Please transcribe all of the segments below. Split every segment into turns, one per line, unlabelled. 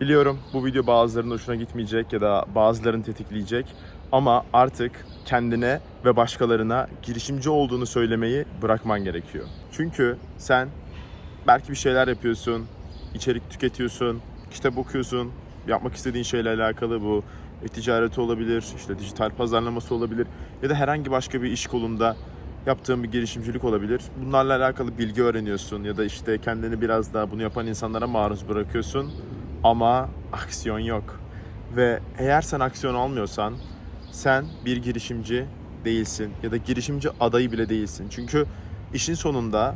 Biliyorum bu video bazılarının hoşuna gitmeyecek ya da bazılarını tetikleyecek ama artık kendine ve başkalarına girişimci olduğunu söylemeyi bırakman gerekiyor. Çünkü sen belki bir şeyler yapıyorsun, içerik tüketiyorsun, kitap okuyorsun, yapmak istediğin şeyle alakalı bu e-ticareti olabilir, işte dijital pazarlaması olabilir ya da herhangi başka bir iş kolunda yaptığın bir girişimcilik olabilir. Bunlarla alakalı bilgi öğreniyorsun ya da işte kendini biraz daha bunu yapan insanlara maruz bırakıyorsun ama aksiyon yok. Ve eğer sen aksiyon almıyorsan sen bir girişimci değilsin ya da girişimci adayı bile değilsin. Çünkü işin sonunda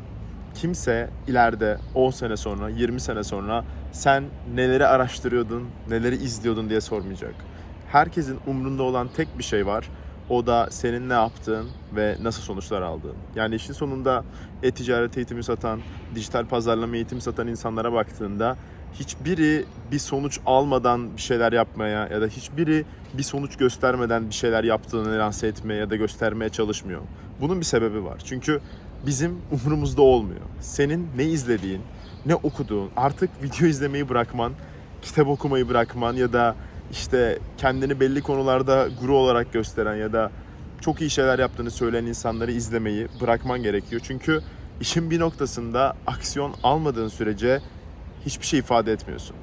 kimse ileride 10 sene sonra, 20 sene sonra sen neleri araştırıyordun, neleri izliyordun diye sormayacak. Herkesin umrunda olan tek bir şey var. O da senin ne yaptığın ve nasıl sonuçlar aldığın. Yani işin sonunda e-ticaret eğitimi satan, dijital pazarlama eğitimi satan insanlara baktığında hiçbiri bir sonuç almadan bir şeyler yapmaya ya da hiçbiri bir sonuç göstermeden bir şeyler yaptığını lanse etmeye ya da göstermeye çalışmıyor. Bunun bir sebebi var. Çünkü bizim umurumuzda olmuyor. Senin ne izlediğin, ne okuduğun, artık video izlemeyi bırakman, kitap okumayı bırakman ya da işte kendini belli konularda guru olarak gösteren ya da çok iyi şeyler yaptığını söyleyen insanları izlemeyi bırakman gerekiyor. Çünkü işin bir noktasında aksiyon almadığın sürece hiçbir şey ifade etmiyorsun.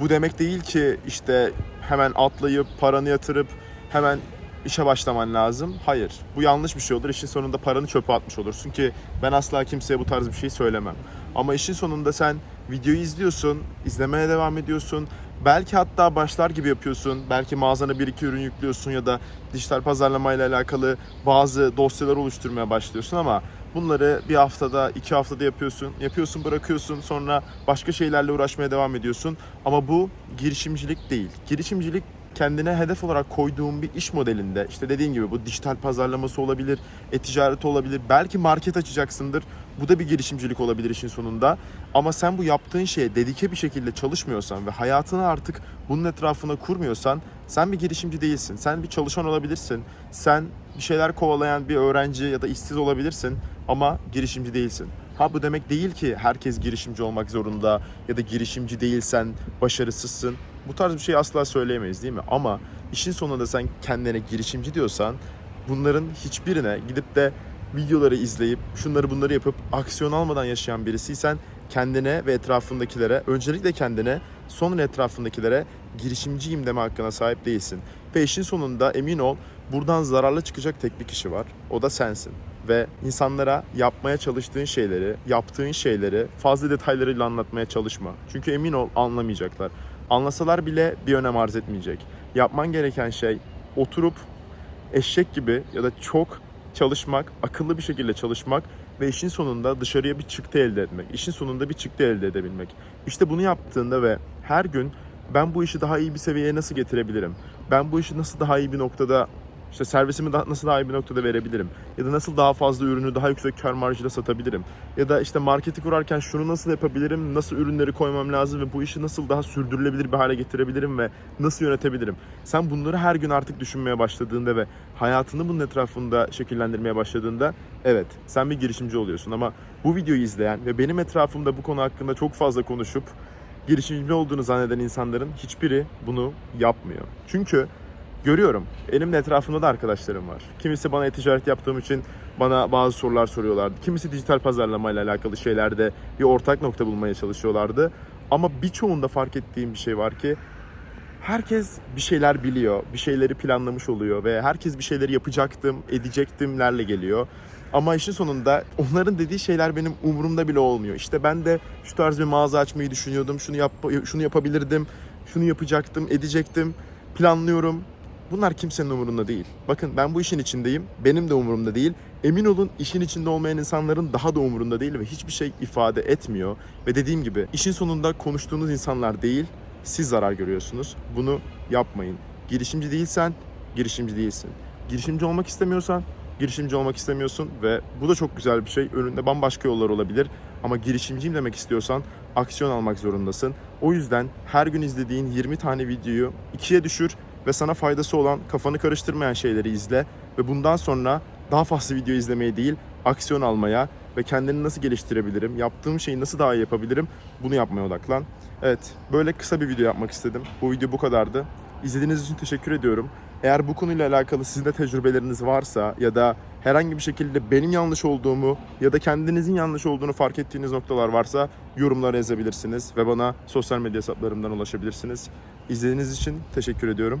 Bu demek değil ki işte hemen atlayıp paranı yatırıp hemen işe başlaman lazım. Hayır. Bu yanlış bir şey olur. İşin sonunda paranı çöpe atmış olursun ki ben asla kimseye bu tarz bir şey söylemem. Ama işin sonunda sen videoyu izliyorsun, izlemeye devam ediyorsun. Belki hatta başlar gibi yapıyorsun. Belki mağazana bir iki ürün yüklüyorsun ya da dijital pazarlamayla alakalı bazı dosyalar oluşturmaya başlıyorsun ama bunları bir haftada, iki haftada yapıyorsun. Yapıyorsun, bırakıyorsun. Sonra başka şeylerle uğraşmaya devam ediyorsun. Ama bu girişimcilik değil. Girişimcilik kendine hedef olarak koyduğun bir iş modelinde işte dediğin gibi bu dijital pazarlaması olabilir, e-ticareti olabilir, belki market açacaksındır. Bu da bir girişimcilik olabilir işin sonunda. Ama sen bu yaptığın şeye dedike bir şekilde çalışmıyorsan ve hayatını artık bunun etrafına kurmuyorsan sen bir girişimci değilsin. Sen bir çalışan olabilirsin. Sen bir şeyler kovalayan bir öğrenci ya da işsiz olabilirsin ama girişimci değilsin. Ha bu demek değil ki herkes girişimci olmak zorunda ya da girişimci değilsen başarısızsın. Bu tarz bir şey asla söyleyemeyiz değil mi? Ama işin sonunda sen kendine girişimci diyorsan bunların hiçbirine gidip de videoları izleyip şunları bunları yapıp aksiyon almadan yaşayan birisiysen kendine ve etrafındakilere öncelikle kendine sonra etrafındakilere girişimciyim deme hakkına sahip değilsin. Ve işin sonunda emin ol buradan zararlı çıkacak tek bir kişi var. O da sensin ve insanlara yapmaya çalıştığın şeyleri, yaptığın şeyleri fazla detaylarıyla anlatmaya çalışma. Çünkü emin ol anlamayacaklar. Anlasalar bile bir önem arz etmeyecek. Yapman gereken şey oturup eşek gibi ya da çok çalışmak, akıllı bir şekilde çalışmak ve işin sonunda dışarıya bir çıktı elde etmek. İşin sonunda bir çıktı elde edebilmek. İşte bunu yaptığında ve her gün ben bu işi daha iyi bir seviyeye nasıl getirebilirim? Ben bu işi nasıl daha iyi bir noktada işte servisimi da- nasıl daha iyi bir noktada verebilirim? Ya da nasıl daha fazla ürünü daha yüksek kar marjıyla satabilirim? Ya da işte marketi kurarken şunu nasıl yapabilirim? Nasıl ürünleri koymam lazım ve bu işi nasıl daha sürdürülebilir bir hale getirebilirim ve nasıl yönetebilirim? Sen bunları her gün artık düşünmeye başladığında ve hayatını bunun etrafında şekillendirmeye başladığında evet sen bir girişimci oluyorsun ama bu videoyu izleyen ve benim etrafımda bu konu hakkında çok fazla konuşup girişimci olduğunu zanneden insanların hiçbiri bunu yapmıyor. Çünkü görüyorum. Elimde etrafımda da arkadaşlarım var. Kimisi bana e-ticaret yaptığım için bana bazı sorular soruyorlardı. Kimisi dijital pazarlamayla alakalı şeylerde bir ortak nokta bulmaya çalışıyorlardı. Ama birçoğunda fark ettiğim bir şey var ki herkes bir şeyler biliyor, bir şeyleri planlamış oluyor ve herkes bir şeyleri yapacaktım, edecektimlerle geliyor. Ama işin sonunda onların dediği şeyler benim umurumda bile olmuyor. İşte ben de şu tarz bir mağaza açmayı düşünüyordum, şunu yap şunu yapabilirdim, şunu yapacaktım, edecektim, planlıyorum. Bunlar kimsenin umurunda değil. Bakın ben bu işin içindeyim. Benim de umurumda değil. Emin olun işin içinde olmayan insanların daha da umurunda değil ve hiçbir şey ifade etmiyor. Ve dediğim gibi işin sonunda konuştuğunuz insanlar değil, siz zarar görüyorsunuz. Bunu yapmayın. Girişimci değilsen girişimci değilsin. Girişimci olmak istemiyorsan girişimci olmak istemiyorsun ve bu da çok güzel bir şey. Önünde bambaşka yollar olabilir ama girişimciyim demek istiyorsan aksiyon almak zorundasın. O yüzden her gün izlediğin 20 tane videoyu ikiye düşür ve sana faydası olan, kafanı karıştırmayan şeyleri izle ve bundan sonra daha fazla video izlemeye değil, aksiyon almaya ve kendini nasıl geliştirebilirim, yaptığım şeyi nasıl daha iyi yapabilirim bunu yapmaya odaklan. Evet, böyle kısa bir video yapmak istedim. Bu video bu kadardı. İzlediğiniz için teşekkür ediyorum. Eğer bu konuyla alakalı sizin de tecrübeleriniz varsa ya da herhangi bir şekilde benim yanlış olduğumu ya da kendinizin yanlış olduğunu fark ettiğiniz noktalar varsa yorumlara yazabilirsiniz ve bana sosyal medya hesaplarımdan ulaşabilirsiniz. İzlediğiniz için teşekkür ediyorum.